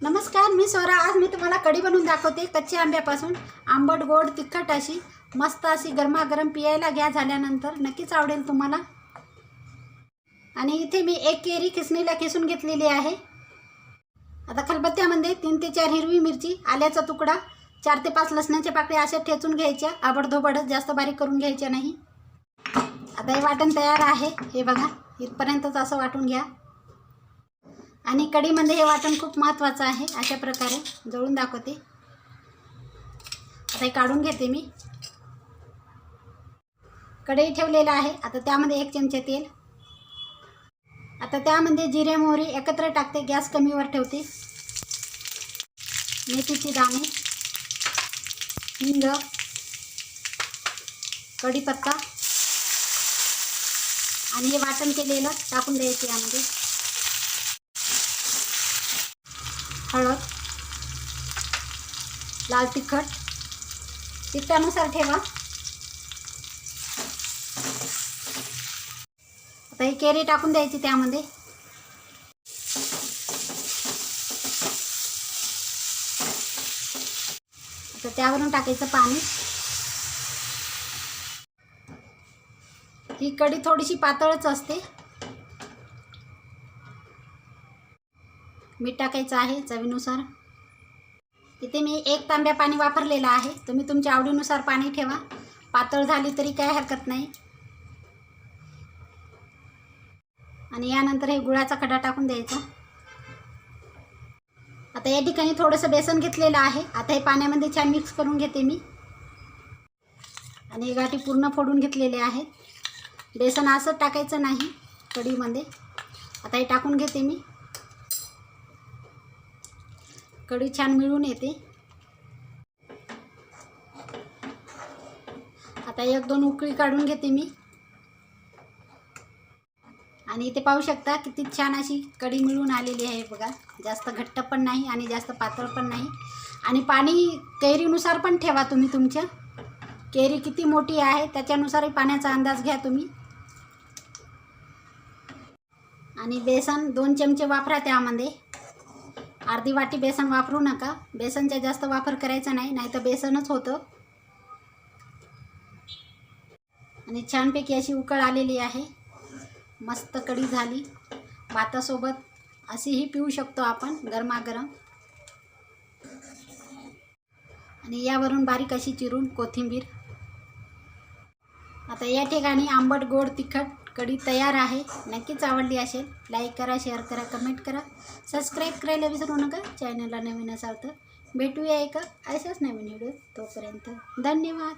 नमस्कार मी सोरा. आज मी तुम्हाला कढी बनवून दाखवते कच्च्या आंब्यापासून. आंबट गोड तिखट अशी मस्त अशी गरमागरम पियायला घ्या झाल्यानंतर. नक्कीच आवडेल तुम्हाला. आणि इथे मी एक केरी किसणीला किसून घेतलेली आहे. आता खलबत्त्यामध्ये तीन ते चार हिरवी मिरची आल्याचा तुकडा चार ते पाच लसणाच्या पाकळ्या अशा ठेचून घ्यायच्या. आबडधोबडच जास्त बारीक करून घ्यायच्या नाही. आता हे वाटण तयार आहे. हे बघा इथपर्यंतच असं वाटून घ्या. आणि कढीमध्ये हे वाटण खूप महत्त्वाचं आहे अशा प्रकारे जळून दाखवते. आता हे काढून घेते मी. कढई ठेवलेलं आहे आता त्यामध्ये एक चमचे तेल. आता त्यामध्ये जिरे मोहरी एकत्र टाकते गॅस कमीवर ठेवते. मेथीची दाणे हिंग कढीपत्ता. आणि हे वाटण केलेलं टाकून द्यायचे यामध्ये. हळद लाल तिखट तिखटानुसार ठेवा. आता ही केरी टाकून द्यायची त्यामध्ये. आता त्यावरून टाकायचं पाणी. ही कढी थोडीशी पातळच असते. मीठ टाकायचं आहे चवीनुसार. इथे मी एक तांब्या पाणी वापरलेलं आहे. तुम्ही तुमच्या आवडीनुसार पाणी ठेवा. पातळ झाली तरी काय हरकत नाही. आणि यानंतर हे गुळाचा खडा टाकून द्यायचा. आता या ठिकाणी थोडंसं बेसन घेतलेलं आहे. आता हे पाण्यामध्ये छान मिक्स करून घेते मी. आणि हे गाठी पूर्ण फोडून घेतलेले आहेत. बेसन असं टाकायचं नाही कढीमध्ये. आता हे टाकून घेते मी. कढी छान मिळून येते. आता एक दोन उकळी काढून घेते मी. आणि इथे पाहू शकता किती छान अशी कढी मिळून आलेली आहे बघा. जास्त घट्ट पण नाही आणि जास्त पातळ पण नाही. आणि पाणी कैरीनुसार पण ठेवा तुम्ही तुमच्या. कैरी किती मोठी आहे त्याच्यानुसारही पाण्याचा अंदाज घ्या तुम्ही. आणि बेसन दोन चमचे वापरा त्यामध्ये. अर्धी वाटी बेसन वापरू नका. बेसनचा जास्त वापर करायचा नाही नाही तर बेसनच होतं. आणि छानपैकी अशी उकळ आलेली आहे. मस्त कढी झाली. भातासोबत अशीही पिऊ शकतो आपण गरमागरम. आणि यावरून बारीक अशी चिरून कोथिंबीर. आता या ठिकाणी आंबट गोड तिखट कढी तयार आहे. नक्कीच आवडली असेल. लाईक करा शेअर करा कमेंट करा. सबस्क्राईब करायला विसरू नका. चॅनलला नवीन असाल तर भेटूया एका अशाच नवीन व्हिडिओ तोपर्यंत. धन्यवाद.